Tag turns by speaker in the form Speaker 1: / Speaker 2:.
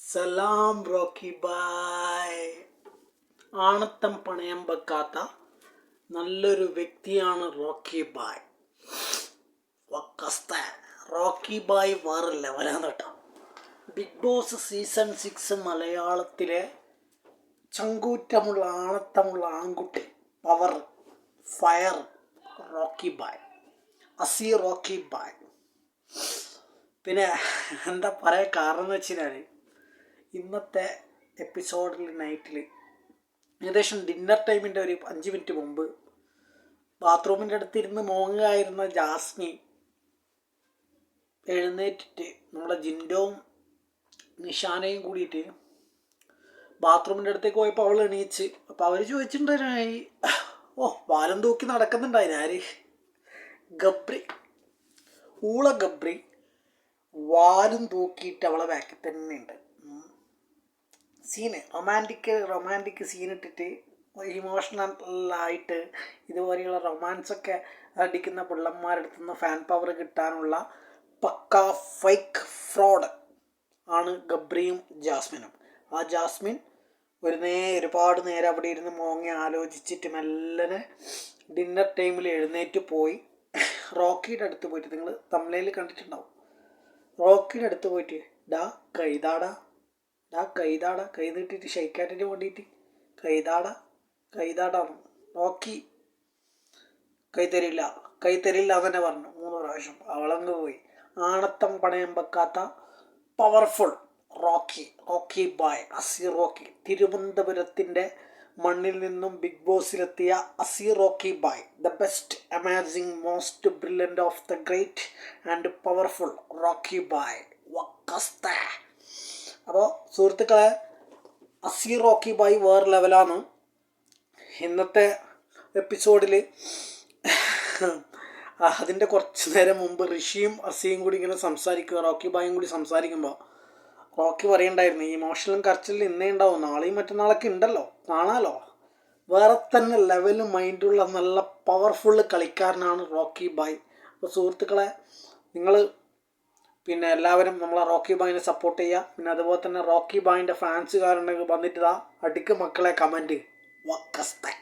Speaker 1: സലാം Rocky bye ആണത്തം പണയം വെക്കാത്ത നല്ലൊരു വ്യക്തിയാണ് റോക്കി ബായ് വക്കസ്ത. റോക്കി ബായ് വേറെ ലെവലാണ് കേട്ടോ. ബിഗ് ബോസ് സീസൺ സിക്സ് മലയാളത്തിലെ ചങ്കൂറ്റമുള്ള ആണത്തമുള്ള ആൺകുട്ടി power fire Rocky bhai Asi Rocky bhai പിന്നെ എന്താ പറയാ കാരണം എന്ന് വെച്ചാൽ ഇന്നത്തെ എപ്പിസോഡിൽ നൈറ്റിൽ ഏകദേശം ഡിന്നർ ടൈമിന്റെ ഒരു അഞ്ച് മിനിറ്റ് മുമ്പ് ബാത്റൂമിന്റെ അടുത്തിരുന്ന് മോങ്ങായിരുന്ന ജാസ്മി എഴുന്നേറ്റിട്ട് നമ്മുടെ ജിൻഡോവും നിഷാനയും കൂടിയിട്ട് ബാത്റൂമിന്റെ അടുത്തേക്ക് പോയപ്പോൾ അവൾ എണീച്ച്. അപ്പോൾ അവർ ചോദിച്ചിട്ടുണ്ടായി ഓ വാലം തൂക്കി നടക്കുന്നുണ്ടായി ആര്? ഗബ്രി. ഊള ഗബ്രി വാലും തൂക്കിയിട്ട് അവളെ ബാക്കിൽ തന്നെ ഉണ്ട് സീന് റൊമാന്റിക് റൊമാന്റിക് സീൻ ഇട്ടിട്ട് ഇമോഷണലായിട്ട് ഇതുപോലെയുള്ള റൊമാൻസൊക്കെ അടിക്കുന്ന പിള്ളന്മാരെടുത്തു നിന്ന് ഫാൻ പവർ കിട്ടാനുള്ള പക്ക ഫൈക്ക് ഫ്രോഡ് ആണ് ഗബ്രിയും ജാസ്മിനും. ആ ജാസ്മിൻ ഒരു നേ ഒരുപാട് നേരം അവിടെ ഇരുന്ന് മോങ്ങി ആലോചിച്ചിട്ട് മെല്ലനെ ഡിന്നർ ടൈമിൽ എഴുന്നേറ്റ് പോയി. റോക്കിയുടെ അടുത്ത് പോയിട്ട് നിങ്ങൾ തമിഴയിൽ കണ്ടിട്ടുണ്ടാവും. റോക്കിയുടെ അടുത്ത് പോയിട്ട് ഡാ കൈതാടാ ഡാ കൈതാട. കൈ നീട്ടിട്ട് ഷെയ്ക്കാറ്റിന് വേണ്ടിയിട്ട് കൈതാട. കൈതാടാണ് നോക്കി. കൈ തരില്ല. കൈ തന്നെ പറഞ്ഞു. മൂന്ന് പ്രാവശ്യം. അവളങ്ങ് പോയി. ആണത്തം പണയം വെക്കാത്ത powerful Rocky. Rocky bhai. Asi Rocky. തിരുവനന്തപുരത്തിന്റെ മണ്ണിൽ നിന്നും big ബോസിലെത്തിയ Asi Rocky bhai. The best amazing most brilliant of the great and powerful Rocky bhai. വക്കസ്ത. അപ്പോൾ സുഹൃത്തുക്കളെ അസി റോക്കി ബായ് വേറെ ലെവലാണ്. ഇന്നത്തെ എപ്പിസോഡിൽ അതിന്റെ കുറച്ച് നേരം മുമ്പ് ഋഷിയും അസിയും കൂടി ഇങ്ങനെ സംസാരിക്കുക റോക്കി ബായും കൂടി സംസാരിക്കുമ്പോൾ റോക്കി പറയണ്ടായിരുന്നു ഇമോഷണലും കരച്ചിലും ഇന്നേ ഉണ്ടാവും നാളെയും മറ്റന്നാളൊക്കെ ഉണ്ടല്ലോ കാണാലോ. വേറെ തന്നെ ലെവലും മൈൻഡുള്ള നല്ല പവർഫുള്ള് കളിക്കാരനാണ് റോക്കി ബായ് അപ്പോൾ സുഹൃത്തുക്കളെ നിങ്ങൾ പിന്നെ എല്ലാവരും നമ്മളെ റോക്കി ബായിനെ സപ്പോർട്ട് ചെയ്യുക. പിന്നെ അതുപോലെ തന്നെ റോക്കി ബായിന്റെ ഫാൻസുകാരുണ്ടെങ്കിൽ വന്നിട്ട് ഇതാ അടിക്ക് മക്കളെ കമന്റ് വക്കസ്തേ